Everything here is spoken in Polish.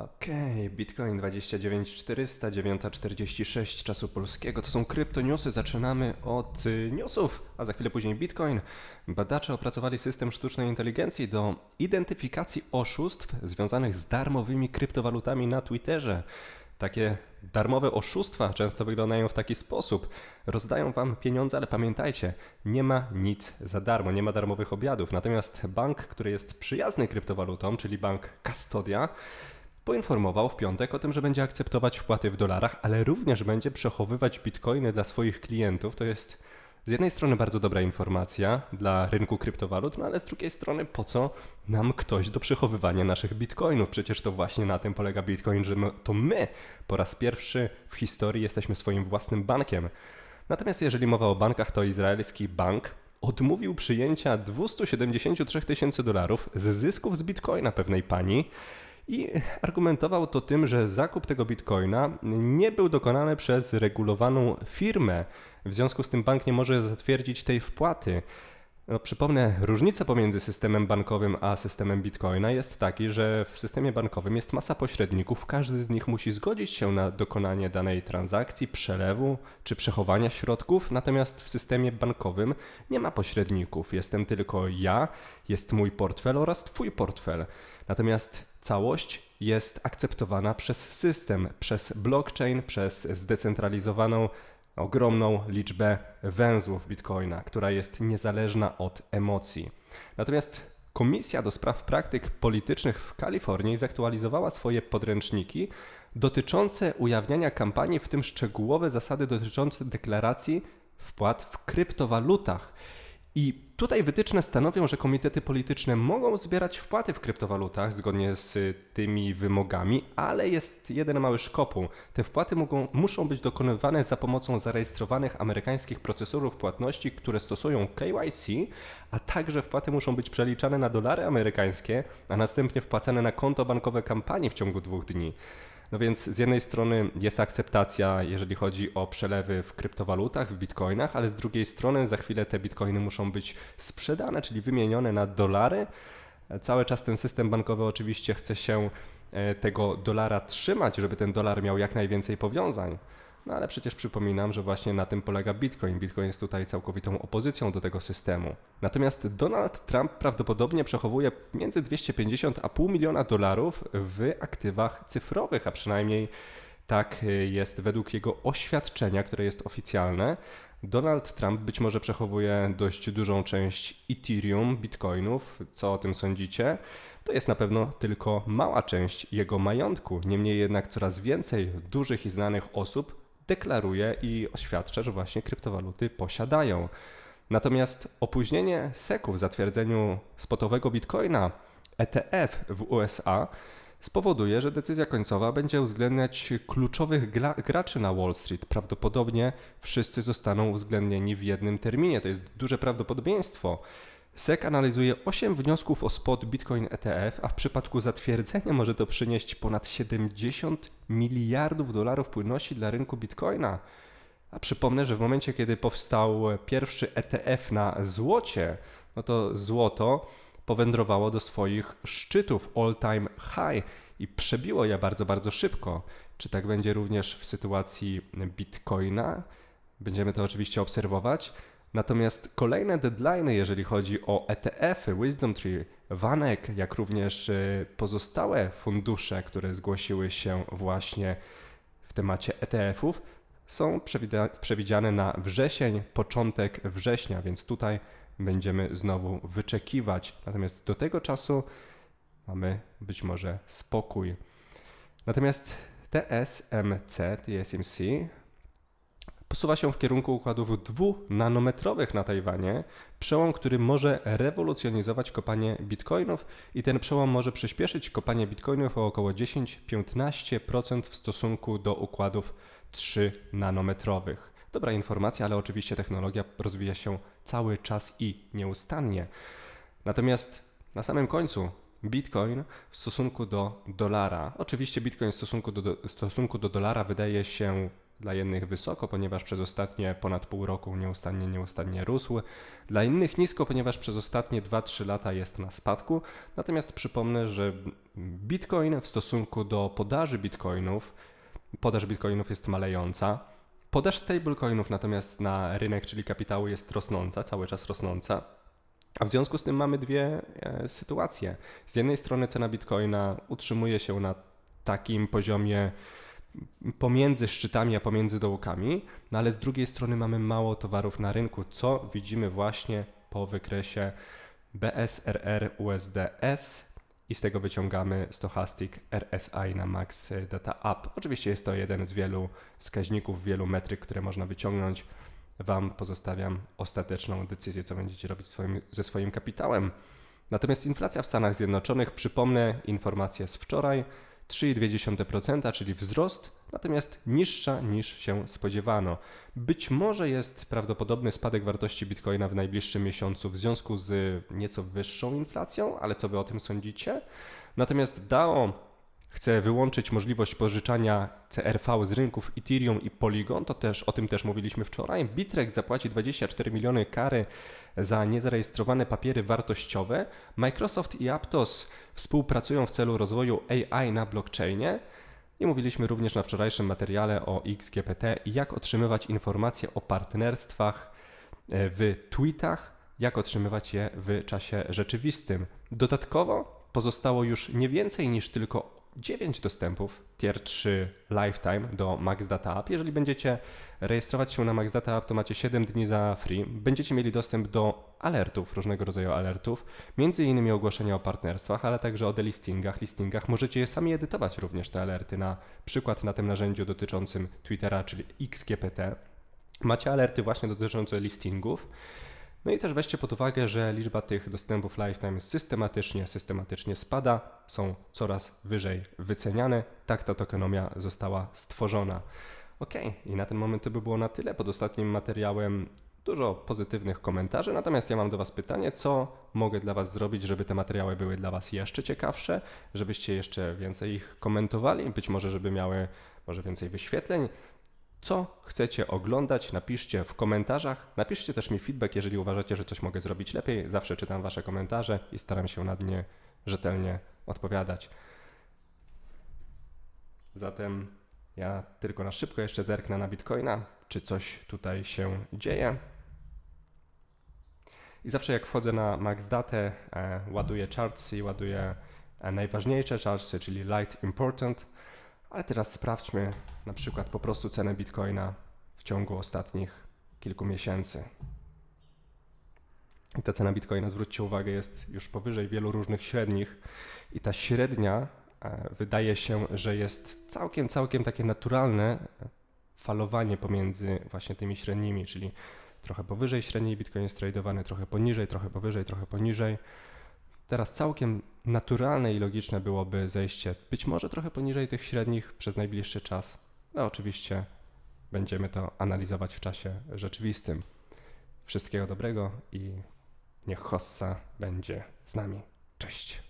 Okej, Bitcoin 29400, 946 czasu polskiego. To są kryptoniusy. Zaczynamy od y, newsów, a za chwilę później Bitcoin. Badacze opracowali system sztucznej inteligencji do identyfikacji oszustw związanych z darmowymi kryptowalutami na Twitterze. Takie darmowe oszustwa często wyglądają w taki sposób. Rozdają wam pieniądze, ale pamiętajcie, nie ma nic za darmo, nie ma darmowych obiadów. Natomiast bank, który jest przyjazny kryptowalutom, czyli bank Custodia, poinformował w piątek o tym, że będzie akceptować wpłaty w dolarach, ale również będzie przechowywać bitcoiny dla swoich klientów. To jest z jednej strony bardzo dobra informacja dla rynku kryptowalut, no ale z drugiej strony po co nam ktoś do przechowywania naszych bitcoinów? Przecież to właśnie na tym polega bitcoin, że my, to my po raz pierwszy w historii jesteśmy swoim własnym bankiem. Natomiast jeżeli mowa o bankach, to izraelski bank odmówił przyjęcia 273 tysięcy dolarów z zysków z bitcoina pewnej pani. I argumentował to tym, że zakup tego bitcoina nie był dokonany przez regulowaną firmę. W związku z tym bank nie może zatwierdzić tej wpłaty. No, przypomnę, różnica pomiędzy systemem bankowym a systemem bitcoina jest taki, że w systemie bankowym jest masa pośredników, każdy z nich musi zgodzić się na dokonanie danej transakcji, przelewu czy przechowania środków, natomiast w systemie bankowym nie ma pośredników. Jestem tylko ja, jest mój portfel oraz Twój portfel. Natomiast całość jest akceptowana przez system, przez blockchain, przez zdecentralizowaną ogromną liczbę węzłów Bitcoina, która jest niezależna od emocji. Natomiast Komisja do Spraw Praktyk Politycznych w Kalifornii zaktualizowała swoje podręczniki dotyczące ujawniania kampanii, w tym szczegółowe zasady dotyczące deklaracji wpłat w kryptowalutach. I tutaj wytyczne stanowią, że komitety polityczne mogą zbierać wpłaty w kryptowalutach zgodnie z tymi wymogami, ale jest jeden mały szkopuł. Te wpłaty mogą, muszą być dokonywane za pomocą zarejestrowanych amerykańskich procesorów płatności, które stosują KYC, a także wpłaty muszą być przeliczane na dolary amerykańskie, a następnie wpłacane na konto bankowe kampanii w ciągu dwóch dni. No więc z jednej strony jest akceptacja, jeżeli chodzi o przelewy w kryptowalutach, w bitcoinach, ale z drugiej strony za chwilę te bitcoiny muszą być sprzedane, czyli wymienione na dolary. Cały czas ten system bankowy oczywiście chce się e, tego dolara trzymać, żeby ten dolar miał jak najwięcej powiązań. No ale przecież przypominam, że właśnie na tym polega Bitcoin. Bitcoin jest tutaj całkowitą opozycją do tego systemu. Natomiast Donald Trump prawdopodobnie przechowuje między 250 a pół miliona dolarów w aktywach cyfrowych, a przynajmniej tak jest według jego oświadczenia, które jest oficjalne. Donald Trump być może przechowuje dość dużą część Ethereum, bitcoinów. Co o tym sądzicie? To jest na pewno tylko mała część jego majątku. Niemniej jednak coraz więcej dużych i znanych osób deklaruje i oświadcza, że właśnie kryptowaluty posiadają. Natomiast opóźnienie SEC-u w zatwierdzeniu spotowego bitcoina ETF w USA spowoduje, że decyzja końcowa będzie uwzględniać kluczowych graczy na Wall Street. Prawdopodobnie wszyscy zostaną uwzględnieni w jednym terminie. To jest duże prawdopodobieństwo. SEC analizuje 8 wniosków o spot Bitcoin ETF, a w przypadku zatwierdzenia może to przynieść ponad 70 miliardów dolarów płynności dla rynku Bitcoina. A przypomnę, że w momencie, kiedy powstał pierwszy ETF na złocie, no to złoto powędrowało do swoich szczytów all-time high i przebiło je bardzo, bardzo szybko. Czy tak będzie również w sytuacji Bitcoina? Będziemy to oczywiście obserwować. Natomiast kolejne deadlines, jeżeli chodzi o ETF-y, Wisdom Tree, Vanek, jak również y, pozostałe fundusze, które zgłosiły się właśnie w temacie ETF-ów, są przewidziane na wrzesień, początek września, więc tutaj będziemy znowu wyczekiwać. Natomiast do tego czasu mamy być może spokój. Natomiast TSMC, TSMC posuwa się w kierunku układów dwunanometrowych na Tajwanie, przełom, który może rewolucjonizować kopanie bitcoinów i ten przełom może przyspieszyć kopanie bitcoinów o około 10-15% w stosunku do układów 3-nanometrowych. Dobra informacja, ale oczywiście technologia rozwija się cały czas i nieustannie. Natomiast na samym końcu Bitcoin w stosunku do dolara. Oczywiście Bitcoin w stosunku do, w stosunku do dolara wydaje się Dla jednych wysoko, ponieważ przez ostatnie ponad pół roku nieustannie, nieustannie rósł. Dla innych nisko, ponieważ przez ostatnie 2-3 lata jest na spadku. Natomiast przypomnę, że Bitcoin w stosunku do podaży bitcoinów, podaż bitcoinów jest malejąca. Podaż stablecoinów natomiast na rynek, czyli kapitału jest rosnąca, cały czas rosnąca. A w związku z tym mamy dwie e, sytuacje. Z jednej strony cena bitcoina utrzymuje się na takim poziomie pomiędzy szczytami a pomiędzy dołkami, no ale z drugiej strony mamy mało towarów na rynku, co widzimy właśnie po wykresie BSRR USDS i z tego wyciągamy Stochastic RSI na Max Data Up. Oczywiście jest to jeden z wielu wskaźników, wielu metryk, które można wyciągnąć. Wam pozostawiam ostateczną decyzję, co będziecie robić swoim, ze swoim kapitałem. Natomiast inflacja w Stanach Zjednoczonych, przypomnę informację z wczoraj, 3,2%, czyli wzrost, natomiast niższa niż się spodziewano. Być może jest prawdopodobny spadek wartości bitcoina w najbliższym miesiącu w związku z nieco wyższą inflacją, ale co wy o tym sądzicie? Natomiast DAO chce wyłączyć możliwość pożyczania CRV z rynków Ethereum i Polygon, to też o tym też mówiliśmy wczoraj. Bitrex zapłaci 24 miliony kary za niezarejestrowane papiery wartościowe. Microsoft i Aptos współpracują w celu rozwoju AI na blockchainie. I mówiliśmy również na wczorajszym materiale o XGPT, jak otrzymywać informacje o partnerstwach e, w tweetach, jak otrzymywać je w czasie rzeczywistym. Dodatkowo pozostało już nie więcej niż tylko 9 dostępów Tier 3 Lifetime do Max Data App. Jeżeli będziecie rejestrować się na Max Data App, to macie 7 dni za free. Będziecie mieli dostęp do alertów, różnego rodzaju alertów, między innymi ogłoszenia o partnerstwach, ale także o delistingach, listingach. Możecie je sami edytować również te alerty, na przykład na tym narzędziu dotyczącym Twittera, czyli XGPT. Macie alerty właśnie dotyczące listingów. No i też weźcie pod uwagę, że liczba tych dostępów lifetime systematycznie, systematycznie spada, są coraz wyżej wyceniane. Tak ta tokenomia została stworzona. Ok, i na ten moment to by było na tyle. Pod ostatnim materiałem dużo pozytywnych komentarzy, natomiast ja mam do Was pytanie, co mogę dla Was zrobić, żeby te materiały były dla Was jeszcze ciekawsze, żebyście jeszcze więcej ich komentowali, być może żeby miały może więcej wyświetleń. Co chcecie oglądać? Napiszcie w komentarzach. Napiszcie też mi feedback, jeżeli uważacie, że coś mogę zrobić lepiej. Zawsze czytam Wasze komentarze i staram się na nie rzetelnie odpowiadać. Zatem ja tylko na szybko jeszcze zerknę na Bitcoina, czy coś tutaj się dzieje. I zawsze jak wchodzę na MaxDatę, e, ładuję chartsy ładuję e, najważniejsze chartsy, czyli Light Important. Ale teraz sprawdźmy na przykład po prostu cenę Bitcoina w ciągu ostatnich kilku miesięcy. I ta cena Bitcoina, zwróćcie uwagę, jest już powyżej wielu różnych średnich i ta średnia e, wydaje się, że jest całkiem, całkiem takie naturalne falowanie pomiędzy właśnie tymi średnimi, czyli trochę powyżej średniej Bitcoin jest tradowany, trochę poniżej, trochę powyżej, trochę poniżej. Teraz całkiem naturalne i logiczne byłoby zejście być może trochę poniżej tych średnich przez najbliższy czas. No oczywiście będziemy to analizować w czasie rzeczywistym. Wszystkiego dobrego i niech Hossa będzie z nami. Cześć.